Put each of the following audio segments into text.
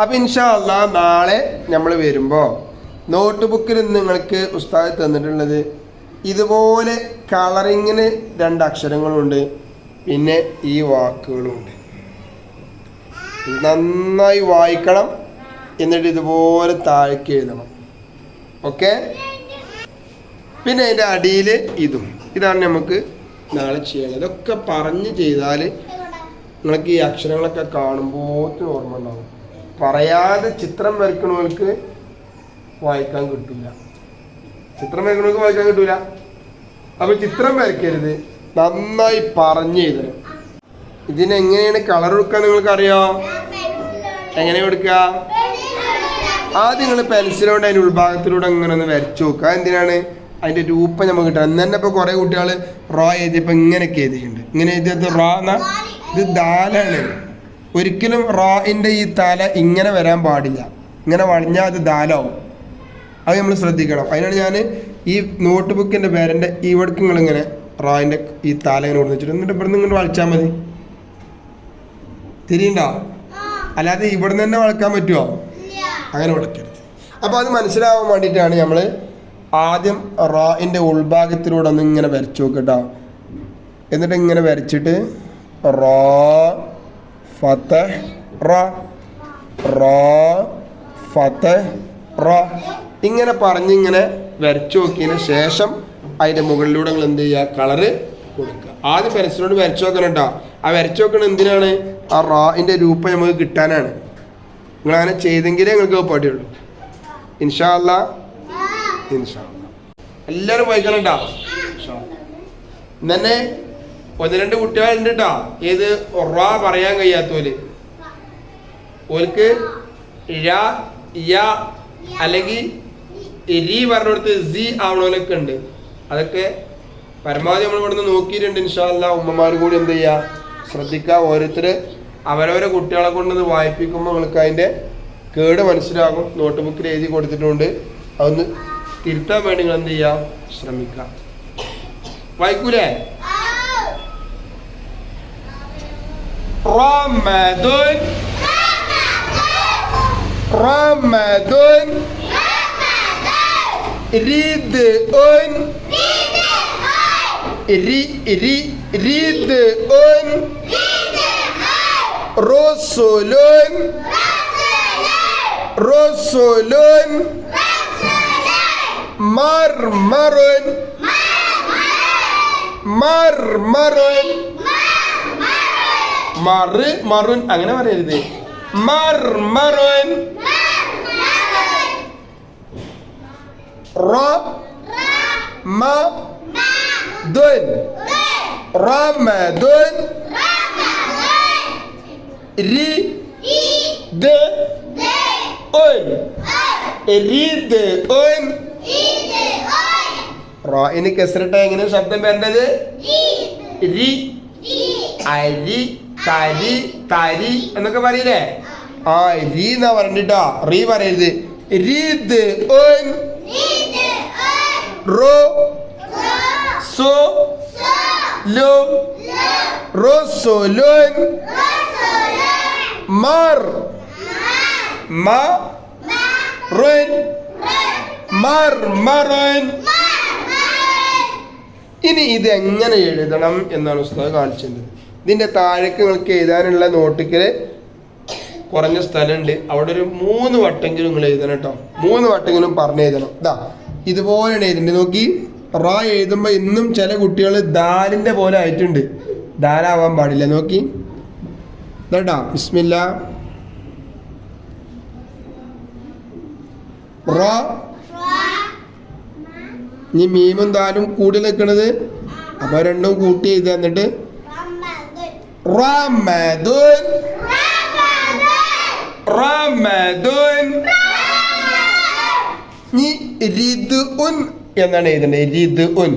അപ്പൊ ഇൻഷാല്ല നാളെ നമ്മൾ വരുമ്പോ നോട്ട് ബുക്കിൽ നിങ്ങൾക്ക് ഉസ്താദ് തന്നിട്ടുള്ളത് ഇതുപോലെ കളറിങ്ങിന് രണ്ട് അക്ഷരങ്ങളുണ്ട് പിന്നെ ഈ വാക്കുകളുമുണ്ട് ഇത് നന്നായി വായിക്കണം എന്നിട്ട് ഇതുപോലെ താഴേക്ക് എഴുതണം. ഓക്കെ? പിന്നെ അതിന്റെ അടിയിൽ ഇതും. ഇതാണ് നമുക്ക് നാളെ ചെയ്യേണ്ടത് ഇതൊക്കെ പറഞ്ഞ് ചെയ്താൽ നിങ്ങൾക്ക് ഈ അക്ഷരങ്ങളൊക്കെ കാണുമ്പോൾ ഓർമ്മ ഉണ്ടാവും. പറയാതെ ചിത്രം വരയ്ക്കണവർക്ക് വായിക്കാൻ കിട്ടില്ല ചിത്രം വരയ്ക്കണവർക്ക് വായിക്കാൻ കിട്ടില്ല അപ്പൊ ചിത്രം വരയ്ക്കരുത്. നന്നായി പറഞ്ഞു എഴുതണം. ഇതിനെങ്ങനെയാണ് കളർ കൊടുക്കാൻ നിങ്ങൾക്ക് അറിയോ എങ്ങനെ കൊടുക്കുക? ആദ്യം നിങ്ങൾ പെൻസിലോണ്ട് അതിന്റെ ഉൾഭാഗത്തിലൂടെ അങ്ങനെ ഒന്ന് വരച്ചു നോക്കുക. എന്തിനാണ് അതിന്റെ രൂപം നമുക്ക് കിട്ടുക അന്ന് തന്നെ ഇപ്പൊ കുറെ കുട്ടികൾ റോ എഴുതിയപ്പോ ഇങ്ങനെയൊക്കെ എഴുതിയിട്ടുണ്ട്. ഇങ്ങനെ എഴുതിയത് റോ എന്നാ ഇത് ദാലാണ് ഒരിക്കലും റോയിന്റെ ഈ തല ഇങ്ങനെ വരാൻ പാടില്ല. ഇങ്ങനെ വളഞ്ഞാൽ അത് ദാലാവും. അത് നമ്മൾ ശ്രദ്ധിക്കണം. അതിനാണ് ഞാൻ ഈ നോട്ട് ബുക്കിന്റെ പേരന്റെ ഇവിടേക്ക് നിങ്ങൾ ഇങ്ങനെ റോയിന്റെ ഈ തല ഇങ്ങനെ കൊടുത്ത് വെച്ചിട്ട് എന്നിട്ട് ഇവിടുന്ന് ഇങ്ങോട്ട് വളച്ചാൽ മതി. തിരിയുണ്ടോ? അല്ലാതെ ഇവിടുന്ന് തന്നെ വളക്കാൻ പറ്റുമോ അങ്ങനെ വളക്കരുത് അപ്പോൾ അത് മനസ്സിലാവാൻ വേണ്ടിയിട്ടാണ് നമ്മൾ ആദ്യം റായിന്റെ ഉൾഭാഗത്തിലൂടെ ഒന്ന് ഇങ്ങനെ വരച്ചു നോക്കട്ടോ എന്നിട്ട് ഇങ്ങനെ വരച്ചിട്ട് റോ ഫത്ത റ റോ ഫത്ത റോ ഇങ്ങനെ പറഞ്ഞിങ്ങനെ വരച്ചു നോക്കിയതിന് ശേഷം അതിന്റെ മുകളിലൂടെ നിങ്ങൾ എന്ത് ചെയ്യുക? കളറ് കൊടുക്കുക. ആദ്യം പെൻസിലോട് വരച്ചു നോക്കണം ആ വരച്ചു നോക്കണത് എന്തിനാണ്? ആ റായിന്റെ രൂപം നമുക്ക് കിട്ടാനാണ്. നിങ്ങൾ അങ്ങനെ ചെയ്തെങ്കിലേ നിങ്ങൾക്ക് പാടിയുള്ളൂ ഇൻഷാ അല്ല ഇൻഷാ അല്ലാ. എല്ലാവരും വായിക്കണം കേട്ടോ. തന്നെ ഒന്ന് രണ്ട് കുട്ടികളുണ്ട് കേട്ടോ ഏത്? റ പറയാൻ കഴിയാത്തോൽ. ഓൽക്ക് അല്ലെങ്കിൽ രി പറഞ്ഞെടുത്ത് സി ആവണോലൊക്കെ ഉണ്ട്. അതൊക്കെ പരമാവധി നമ്മൾ ഇവിടുന്ന് നോക്കിയിട്ടുണ്ട് ഇൻഷാല്ല ഉമ്മമാർ കൂടി എന്ത് ചെയ്യുക ശ്രദ്ധിക്കുക ഓരോരുത്തർ അവരവരെ കുട്ടികളെ കൊണ്ടൊന്ന് വായിപ്പിക്കുമ്പോൾ നിങ്ങൾക്ക് അതിന്റെ കേട് മനസ്സിലാകും. നോട്ട് ബുക്കിൽ എഴുതി കൊടുത്തിട്ടുണ്ട്. അതൊന്ന് തിരുത്താൻ വേണ്ടി നിങ്ങൾ എന്ത് ചെയ്യുക ശ്രമിക്കുക വായിക്കൂലേ? റമദുൻ റമദുൻ റിദ്ഉൻ രി രി റിദ്ഉൻ റസുലുൻ റസുലുൻ മർമറുൻ മർമറുൻ മറ് മറുൻ അങ്ങനെ പറയരുത്. മർമറുൻ റ മ ദുൻ. റമദുൻ രി ദ ഉൻ. റിദ് ഉൻ. റായിന് കെസറിട്ട എങ്ങനെ ശബ്ദം വരേണ്ടത്? രി. അരി. തരി തരി എന്നൊക്കെ പറയില്ലേ? ആ രീ എന്നാ പറഞ്ഞിട്ടോ? റീ പറയരുത്. രീത് ഉൻ റോ? സോ? ലോ? റസുലുൻ മർ? മ? റുൻ മർ മറുൻ ഇനി ഇത് എങ്ങനെ എഴുതണം എന്നാണ് ഉസ്താദ് കാണിച്ചത്. ഇതിന്റെ താഴേക്ക് നിങ്ങൾക്ക് എഴുതാനുള്ള നോട്ടിക്കൽ കുറഞ്ഞ സ്ഥലമുണ്ട്. അവിടെ ഒരു മൂന്ന് വട്ടെങ്കിലും നിങ്ങൾ എഴുതണം കേട്ടോ. മൂന്ന് വട്ടെങ്കിലും പറഞ്ഞു എഴുതണം. ഇതാ ഇതുപോലെയാണ് എഴുതേണ്ടത്. നോക്കി റ എഴുതുമ്പോൾ ഇന്നും ചില കുട്ടികൾ ദാലിന്റെ പോലെ ആയിട്ടുണ്ട്. ദാലാവാൻ പാടില്ല. നോക്കി. ഇതാ ബിസ്മില്ല. റ. ഇനി മീമും ദാലും കൂടി നിൽക്കണത്. അപ്പോൾ രണ്ടും കൂട്ടി എഴുതി എന്നിട്ട് റമദുൻ റമദുൻ ഇനി റിദ് ഉൻ എന്നാണ് എഴുതേണ്ടത്. റിദ് ഉൻ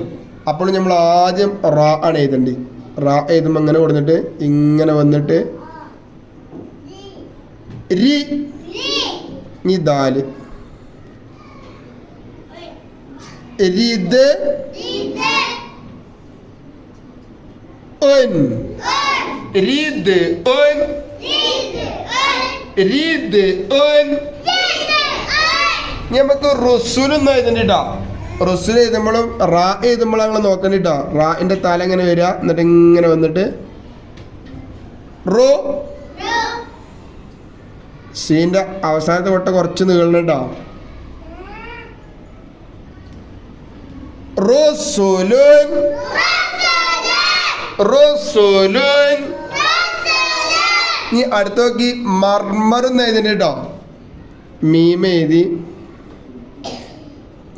അപ്പോൾ നമ്മൾ ആദ്യം റ ആണ് എഴുതേണ്ടത്. റ എഴുതുമ്പോൾ അങ്ങനെ കൊടുത്തിട്ട്? ഇങ്ങനെ വന്നിട്ട് രി. ഇനി ദാൽ. റിദ് ഉൻ റിദ് ഉൻ റിദ് ഉൻ ഇനി നമുക്ക് റുസുലൊന്നും എഴുതണ്ടിട്ടാ. റുസുൽ എഴുതുമ്പോഴും റാ എഴുതുമ്പോഴും ഞങ്ങൾ നോക്കണ്ടിട്ടോ. റാന്റെ തല ഇങ്ങനെ വരിക? എന്നിട്ട് ഇങ്ങനെ വന്നിട്ട് റോ. സീന്റെ അവസാനത്തെ വട്ട കുറച്ച് നീളണട്ടോ റസുലുൻ റസുലുൻ. ഇനി അടുത്ത നോക്കി മർമർ എന്ന് എഴുതിണ്ട് കേട്ടോ മീമ എഴുതി.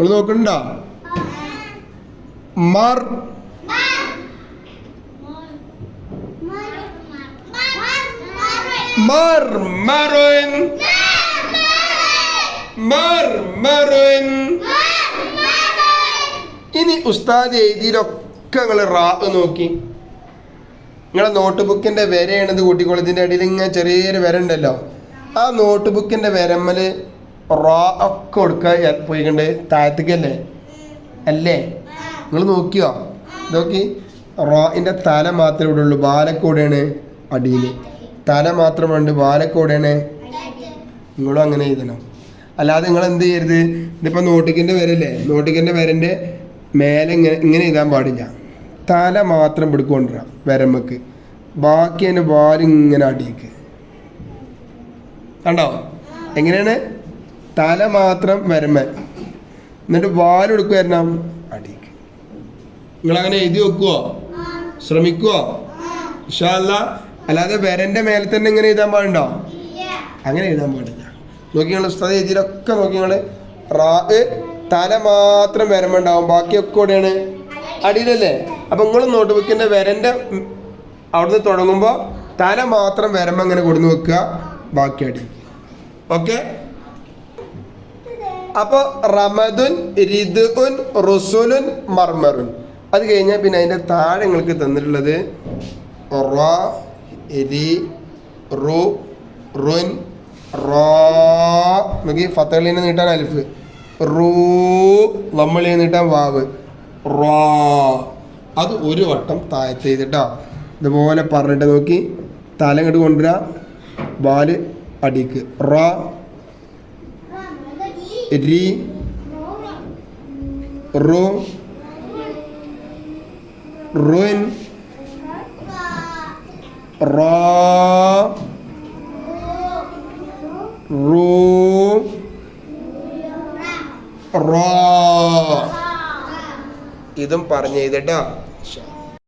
നിങ്ങൾ നോക്കണ്ടോ? മർ. മർമറുൻ. മർമറുൻ. ഇനി ഉസ്താദ് എഴുതിയിലൊക്കെ നിങ്ങൾ റാ നോക്കി. നിങ്ങളെ നോട്ട് ബുക്കിന്റെ വരയാണിത് കൂട്ടിക്കോളതിന്റെ അടിയിൽ ഇങ്ങനെ ചെറിയൊരു വര ഉണ്ടല്ലോ. ആ നോട്ട് ബുക്കിന്റെ വരമ്മൽ റോ ഒക്കെ കൊടുക്കുക പോയിക്കണ്ട്. താഴത്തേക്കല്ലേ? അല്ലേ? നിങ്ങൾ നോക്കിയോ? നോക്കി റോയിന്റെ തല മാത്രമേ ഇവിടെ ഉള്ളൂ. ബാലക്കോടെയാണ് അടിയിൽ തല മാത്രമുണ്ട് ബാലക്കോടെയാണ് നിങ്ങളും അങ്ങനെ എഴുതണം. അല്ലാതെ നിങ്ങൾ എന്ത് ചെയ്യരുത്? ഇതിപ്പോൾ നോട്ടിക്കിന്റെ വരല്ലേ? നോട്ടിക്കിന്റെ വരന്റെ മേലെ ഇങ്ങനെ ഇങ്ങനെ എഴുതാൻ പാടില്ല. തല മാത്രം പിടിക്കൊണ്ടിരാം വരമ്പക്ക്. ബാക്കി അതിന്റെ വാലിങ്ങനെ അടിയിക്ക്. കണ്ടോ? എങ്ങനെയാണ്? തല മാത്രം വരമ്പ എന്നിട്ട് വാലെടുക്കുക വരണം അടിയിക്ക്. നിങ്ങളങ്ങനെ എഴുതി വെക്കുവോ? ശ്രമിക്കുവോ? ഇഷാല്ല അല്ലാതെ വരന്റെ മേലെ തന്നെ ഇങ്ങനെ എഴുതാൻ പാടുണ്ടോ? അങ്ങനെ എഴുതാൻ പാടില്ല. നോക്കി നിങ്ങൾ ഉസ്താദ് എഴുതിയിലൊക്കെ നോക്കി നിങ്ങൾ റാ തല മാത്രം വരമുണ്ടാവും ബാക്കിയൊക്കെ കൂടെയാണ് അടിയിലല്ലേ? അപ്പം നിങ്ങൾ നോട്ട് ബുക്കിന്റെ വരന്റെ അവിടുന്ന് തുടങ്ങുമ്പോൾ തല മാത്രം വരമ്പ അങ്ങനെ കൊടുന്ന് വെക്കുക. ബാക്കി അടി. ഓക്കെ അപ്പോൾ റമദുൻ റിദുൻ റുസുലുൻ മർമറുൻ. അത് കഴിഞ്ഞാൽ പിന്നെ അതിന്റെ താഴെ നിങ്ങൾക്ക് തന്നിട്ടുള്ളത് റ രി റു നീട്ടാൻ അലിഫ് റൂ നമ്മളിനെ നീട്ടാൻ വാവ്. റോ. അത് ഒരു വട്ടം താഴത്ത് ചെയ്തിട്ടോ. ഇതുപോലെ പറഞ്ഞിട്ട് നോക്കി. തല ഇങ്ങോട്ട് കൊണ്ടുവരാ. ബാൽ അടിക്ക്. റ. രി. റു. റുൻ റോ. റൂ. റോ. ഇതും പറഞ്ഞു ചെയ്തിട്ടോ